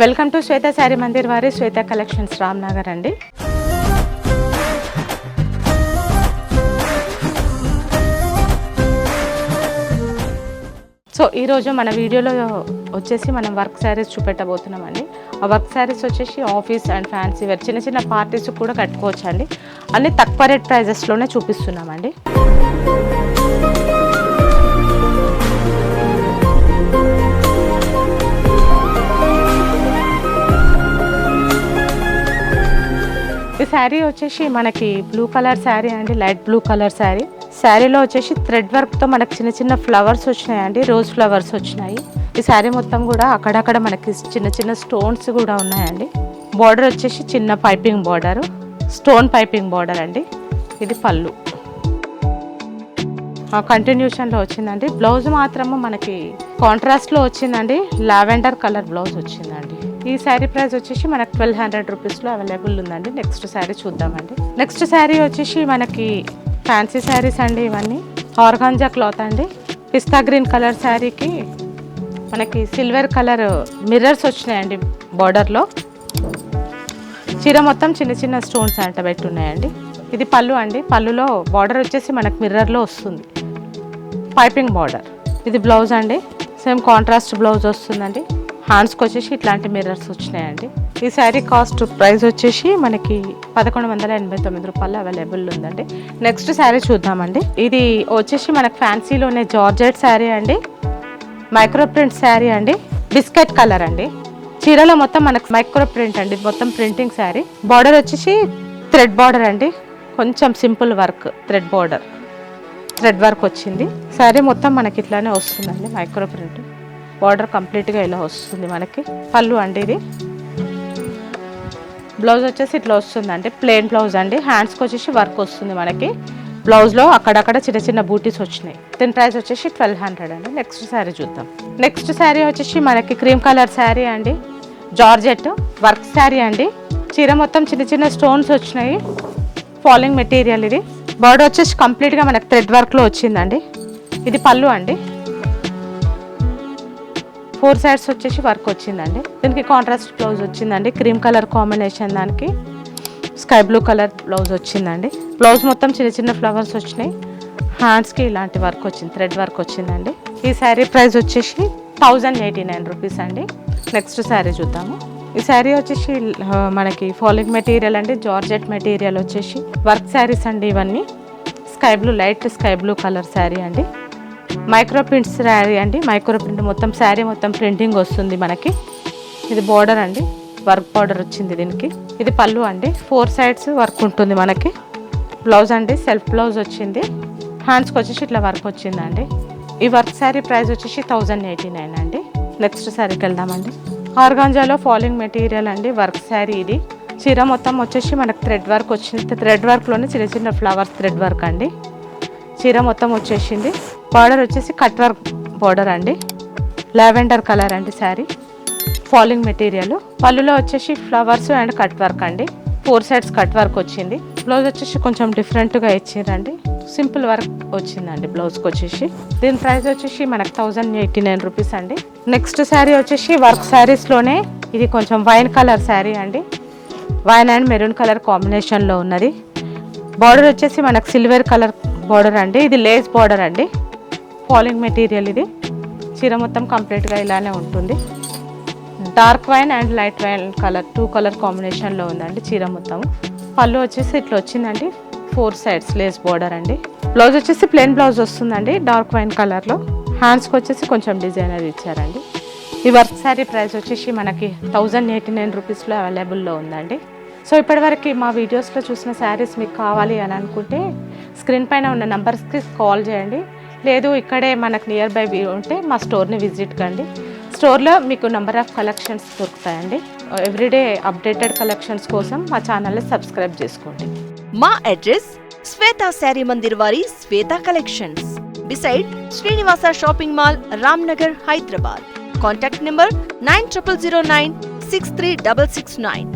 Welcome to Shweta sari Mandir వారి Shweta collections. Ramnagar అండి. So ఈరోజు మన వీడియోలో వచ్చేసి మనం వర్క్ శారీస్ చూపెట్టబోతున్నామండి. ఆ వర్క్ శారీస్ వచ్చేసి ఆఫీస్ అండ్ ఫ్యాన్సీ వేర్. చిన్న చిన్న పార్టీస్ కూడా కట్టుకోవచ్చు అండి అన్ని తక్కువ రేట్ ప్రైజెస్లోనే చూపిస్తున్నామండి. శారీ వచ్చేసి మనకి బ్లూ కలర్ శారీ అండి లైట్ బ్లూ కలర్ శారీ. శారీలో వచ్చేసి థ్రెడ్ వర్క్తో మనకి చిన్న చిన్న ఫ్లవర్స్ వచ్చినాయండి రోజ్ ఫ్లవర్స్ వచ్చినాయి. ఈ శారీ మొత్తం కూడా అక్కడక్కడ మనకి చిన్న చిన్న స్టోన్స్ కూడా ఉన్నాయండి. బార్డర్ వచ్చేసి చిన్న piping border stone piping border అండి. ఇది పళ్ళు. కంటిన్యూషన్లో వచ్చిందండి. బ్లౌజ్ మాత్రము మనకి కాంట్రాస్ట్లో వచ్చిందండి. లావెండర్ కలర్ బ్లౌజ్ వచ్చిందండి. ఈ శారీ ప్రైస్ వచ్చేసి మనకు ట్వెల్వ్ హండ్రెడ్ రూపీస్లో అవైలబుల్ ఉందండి. నెక్స్ట్ శారీ చూద్దామండి. నెక్స్ట్ శారీ వచ్చేసి మనకి ఫ్యాన్సీ శారీస్ అండి ఇవన్నీ. ఆర్గాంజా క్లాత్ అండి. పిస్తా గ్రీన్ కలర్ శారీకి మనకి సిల్వర్ కలర్ మిర్రర్స్ వచ్చినాయండి బార్డర్లో. చీర మొత్తం చిన్న చిన్న స్టోన్స్ అంట పెట్టి ఉన్నాయండి ఇది పళ్ళు అండి. పళ్ళులో బార్డర్ వచ్చేసి మనకు మిర్రర్లో వస్తుంది. Piping border. ఇది బ్లౌజ్ అండి. సేమ్ కాంట్రాస్ట్ బ్లౌజ్ వస్తుందండి. హ్యాండ్స్కి వచ్చేసి ఇట్లాంటి మిర్రర్స్ వచ్చినాయండి. ఈ శారీ కాస్ట్ ప్రైస్ వచ్చేసి మనకి పదకొండు వందల ఎనభై తొమ్మిది రూపాయలు అవైలబుల్ ఉందండి. నెక్స్ట్ శారీ చూద్దామండి. ఇది వచ్చేసి మనకు ఫ్యాన్సీలోనే జార్జెట్ శారీ అండి. మైక్రో ప్రింట్ శారీ అండి. బిస్కెట్ కలర్ అండి. చీరలో మొత్తం మనకు మైక్రో ప్రింట్ అండి. మొత్తం ప్రింటింగ్ శారీ బార్డర్ వచ్చేసి థ్రెడ్ బార్డర్ అండి. కొంచెం simple work thread border thread work వచ్చింది. శారీ మొత్తం మనకి ఇట్లానే వస్తుందండి మైక్రో ప్రింట్ బార్డర్ కంప్లీట్గా ఇలా వస్తుంది మనకి. పళ్ళు అండి ఇది. బ్లౌజ్ వచ్చేసి ఇట్లా వస్తుందండి ప్లెయిన్ బ్లౌజ్ అండి. హ్యాండ్స్కి వచ్చేసి వర్క్ వస్తుంది మనకి. బ్లౌజ్లో అక్కడక్కడ చిన్న చిన్న బూటీస్ వచ్చినాయి. దీని ప్రైస్ వచ్చేసి ట్వెల్వ్ హండ్రెడ్ అండి. నెక్స్ట్ శారీ చూద్దాం. నెక్స్ట్ శారీ వచ్చేసి మనకి క్రీమ్ కలర్ శారీ అండి. జార్జెట్ వర్క్ శారీ అండి. చీర మొత్తం చిన్న చిన్న స్టోన్స్ వచ్చినాయి. ఫాలింగ్ మెటీరియల్ ఇది. బర్డ్ వచ్చేసి కంప్లీట్గా మనకి థ్రెడ్ వర్క్లో వచ్చిందండి. ఇది పళ్ళు అండి. ఫోర్ సైడ్స్ వచ్చేసి వర్క్ వచ్చిందండి. దీనికి కాంట్రాస్ట్ బ్లౌజ్ వచ్చిందండి. క్రీమ్ కలర్ కాంబినేషన్ దానికి స్కై బ్లూ కలర్ బ్లౌజ్ వచ్చిందండి. బ్లౌజ్ మొత్తం చిన్న చిన్న ఫ్లవర్స్ వచ్చినాయి. హ్యాండ్స్కి ఇలాంటి వర్క్ వచ్చింది. థ్రెడ్ వర్క్ వచ్చిందండి. ఈ శారీ ప్రైస్ వచ్చేసి థౌజండ్ ఎయిటీ నైన్ రూపీస్ అండి. నెక్స్ట్ శారీ చూద్దాము. ఈ శారీ వచ్చేసి మనకి ఫాలింగ్ మెటీరియల్ అండి. జార్జెట్ మెటీరియల్ వచ్చేసి వర్క్ శారీస్ అండి ఇవన్నీ. Sky blue light sky blue colour sari అండి. మైక్రో ప్రింట్ శారీ అండి. మైక్రో ప్రింట్ మొత్తం శారీ మొత్తం ప్రింటింగ్ వస్తుంది మనకి. ఇది బార్డర్ అండి. వర్క్ బార్డర్ వచ్చింది దీనికి. ఇది పళ్ళు అండి. ఫోర్ సైడ్స్ వర్క్ ఉంటుంది మనకి. బ్లౌజ్ అండి. సెల్ఫ్ బ్లౌజ్ వచ్చింది. హ్యాండ్స్కి వచ్చేసి ఇట్లా వర్క్ వచ్చిందండి. ఈ వర్క్ శారీ ప్రైస్ వచ్చేసి థౌజండ్ ఎయిటీ నైన్ అండి. నెక్స్ట్ శారీకి వెళ్దామండి. ఆర్గాంజాలో ఫాలింగ్ మెటీరియల్ అండి. వర్క్ శారీ ఇది. చీర మొత్తం వచ్చేసి మనకు థ్రెడ్ వర్క్ వచ్చింది. థ్రెడ్ వర్క్లోనే చిన్న చిన్న ఫ్లవర్స్ థ్రెడ్ వర్క్ అండి. చీర మొత్తం వచ్చేసింది. బార్డర్ వచ్చేసి కట్ వర్క్ బార్డర్ అండి. లావెండర్ కలర్ అండి శారీ. Falling material. పళ్ళులో వచ్చేసి ఫ్లవర్స్ అండ్ కట్ వర్క్ అండి. ఫోర్ సైడ్స్ కట్ వర్క్ వచ్చింది. బ్లౌజ్ వచ్చేసి కొంచెం డిఫరెంట్గా ఇచ్చిందండి. సింపుల్ వర్క్ వచ్చిందండి బ్లౌజ్కి వచ్చేసి. దీని ప్రైస్ వచ్చేసి మనకు థౌజండ్ ఎయిటీ నైన్ రూపీస్ అండి. నెక్స్ట్ శారీ వచ్చేసి వర్క్ శారీస్లోనే ఇది కొంచెం వైన్ కలర్ శారీ అండి. వైన్ అండ్ మెరూన్ కలర్ కాంబినేషన్లో ఉన్నది. బార్డర్ వచ్చేసి మనకు సిల్వర్ కలర్ బార్డర్ అండి. ఇది లేస్ బార్డర్ అండి. ఫాలింగ్ మెటీరియల్ ఇది. చీర మొత్తం కంప్లీట్గా ఇలానే ఉంటుంది. Dark wine and light wine colour two colour కాంబినేషన్లో ఉందండి చీర మొత్తం. పళ్ళు వచ్చేసి ఇట్లా వచ్చిందండి. ఫోర్ సైడ్స్ లేస్ బార్డర్ అండి. బ్లౌజ్ వచ్చేసి ప్లెయిన్ బ్లౌజ్ వస్తుందండి డార్క్ వైన్ కలర్లో హ్యాండ్స్కి వచ్చేసి కొంచెం డిజైనర్ ఇచ్చారండి. ఈ వర్క్ శారీ ప్రైస్ వచ్చేసి మనకి థౌజండ్ ఎయిటీ నైన్ రూపీస్లో అవైలబుల్లో ఉందండి. సో ఇప్పటివరకు మా వీడియోస్లో చూసిన శారీస్ మీకు కావాలి అని అనుకుంటే స్క్రీన్ పైన ఉన్న నంబర్స్కి కాల్ చేయండి. లేదు ఇక్కడే మనకు నియర్ బై ఉంటే మా స్టోర్ని విజిట్ కండి. స్టోర్లో మీకు నెంబర్ ఆఫ్ కలెక్షన్స్ దొరుకుతాయండి. ఎవ్రీడే అప్డేటెడ్ కలెక్షన్స్ కోసం మా ఛానల్ని సబ్స్క్రైబ్ చేసుకోండి. మా అడ్రస్ శ్వేత శారీ మందిర్ వారి Shweta collections beside Srinivasa shopping mall Ramnagar Hyderabad contact number nine triple zero nine six three double six nine